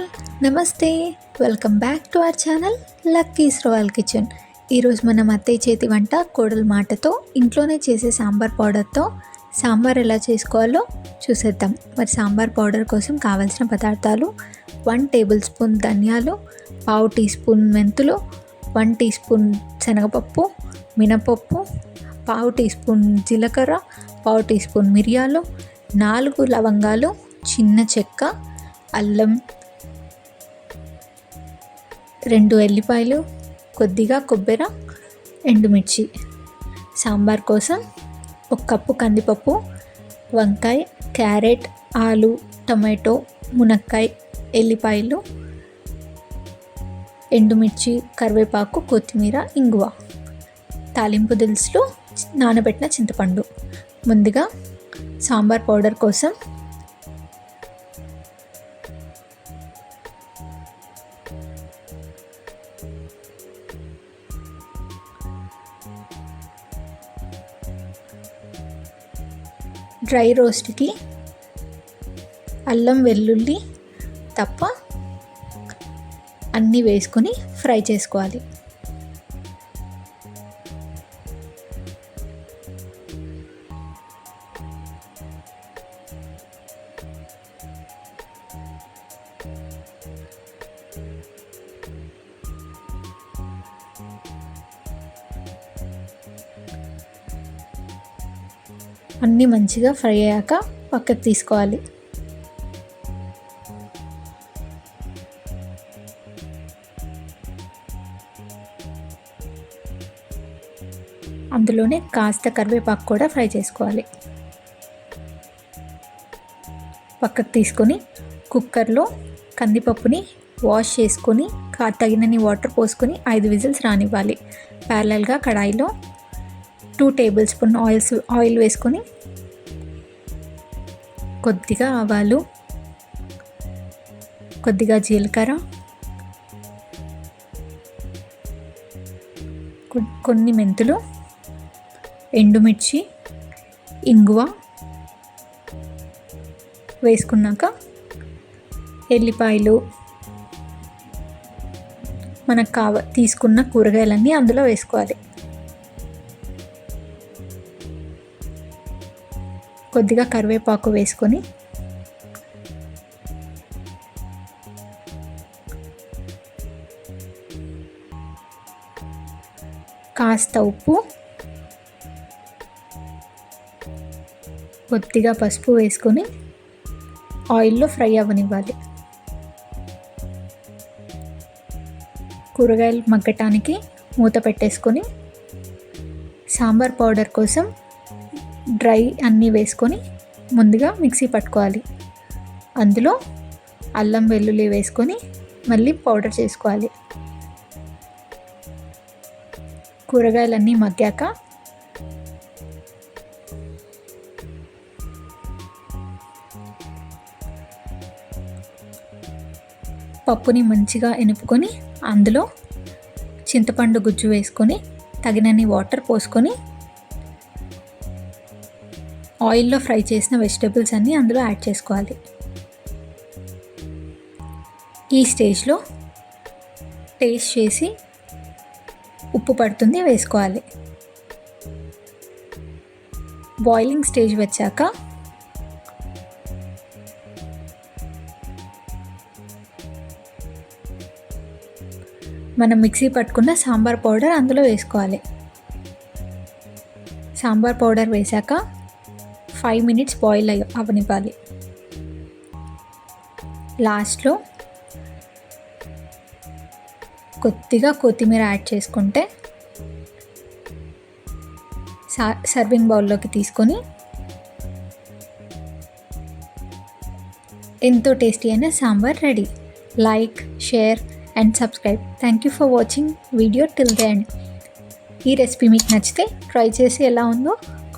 All నమస్తే welcome back to our channel Lucky's royal kitchen. ఈరోజు మనం అత్తయ్య చేతి వంట కోడల మాటతో ఇంట్లోనే చేసే సాంబార్ పౌడర్తో. సాంబార్ ఎలా చేసుకోవాలో చూసేద్దాం. మరి సాంబార్ పౌడర్ కోసం కావాల్సిన పదార్థాలు వన్ టేబుల్ స్పూన్ ధనియాలు పావు టీ స్పూన్ మెంతులు వన్ టీ స్పూన్ శనగపప్పు మినపప్పు పావు టీ స్పూన్ జీలకర్ర పావు టీ స్పూన్ మిరియాలు నాలుగు లవంగాలు చిన్న చెక్క అల్లం రెండు ఎల్లిపాయలు కొద్దిగా కొబ్బరి ఎండుమిర్చి సాంబార్ కోసం ఒక కప్పు కందిపప్పు వంకాయ క్యారెట్ ఆలు టమాటో మునక్కాయ ఎల్లిపాయలు ఎండుమిర్చి కరివేపాకు కొత్తిమీర ఇంగువ. తాలింపు దినుసులు నానబెట్టిన చింతపండు. ముందుగా సాంబార్ పౌడర్ కోసం డ్రై రోస్ట్కి అల్లం వెల్లుల్లి తప్ప అన్నీ వేసుకొని ఫ్రై చేసుకోవాలి. అన్నీ మంచిగా ఫ్రై అయ్యాక పక్కకు తీసుకోవాలి. అందులోనే కాస్త కరివేపాకు కూడా ఫ్రై చేసుకోవాలి. పక్కకు తీసుకొని కుక్కర్లో కందిపప్పుని వాష్ చేసుకొని తగినన్ని వాటర్ పోసుకొని ఐదు విజిల్స్ రానివ్వాలి. ప్యారలల్గా కడాయిలో two tablespoon oils oil వేసుకొని కొద్దిగా ఆవాలు కొద్దిగా జీలకర్ర కొన్ని మెంతులు ఎండుమిర్చి ఇంగువ వేసుకున్నాక ఎల్లిపాయలు మనకు కావ తీసుకున్న కూరగాయలన్నీ అందులో వేసుకోవాలి. కొద్దిగా కరివేపాకు వేసుకొని కాస్త ఉప్పు కొద్దిగా పసుపు వేసుకొని ఆయిల్లో ఫ్రై అవ్వనివ్వాలి. కూరగాయలు మగ్గటానికి మూత పెట్టేసుకొని సాంబార్ పౌడర్ కోసం డ్రై అన్నీ వేసుకొని ముందుగా మిక్సీ పట్టుకోవాలి. అందులో అల్లం వెల్లుల్లి వేసుకొని మళ్ళీ పౌడర్ చేసుకోవాలి. కూరగాయలన్నీ మగ్గాక పప్పుని మంచిగా ఎనుపుకొని అందులో చింతపండు గుజ్జు వేసుకొని తగినన్ని వాటర్ పోసుకొని ఆయిల్లో ఫ్రై చేసిన వెజిటేబుల్స్ అన్నీ అందులో యాడ్ చేసుకోవాలి. ఈ స్టేజ్లో టేస్ట్ చేసి ఉప్పు పడుతుంది వేసుకోవాలి. బాయిలింగ్ స్టేజ్ వచ్చాక మనం మిక్సీ పట్టుకున్న సాంబార్ పౌడర్ అందులో వేసుకోవాలి. సాంబార్ పౌడర్ వేశాక ఫైవ్ మినిట్స్ బాయిల్ అయ్యి అవనివ్వాలి. లాస్ట్లో కొద్దిగా కొత్తిమీర యాడ్ చేసుకుంటే సర్వింగ్ బౌల్లోకి తీసుకొని ఎంతో టేస్టీ అయిన sambar ready. Like share and subscribe. Thank you for watching video till the end. ఈ రెసిపీ మీకు నచ్చితే ట్రై చేసి ఎలా ఉందో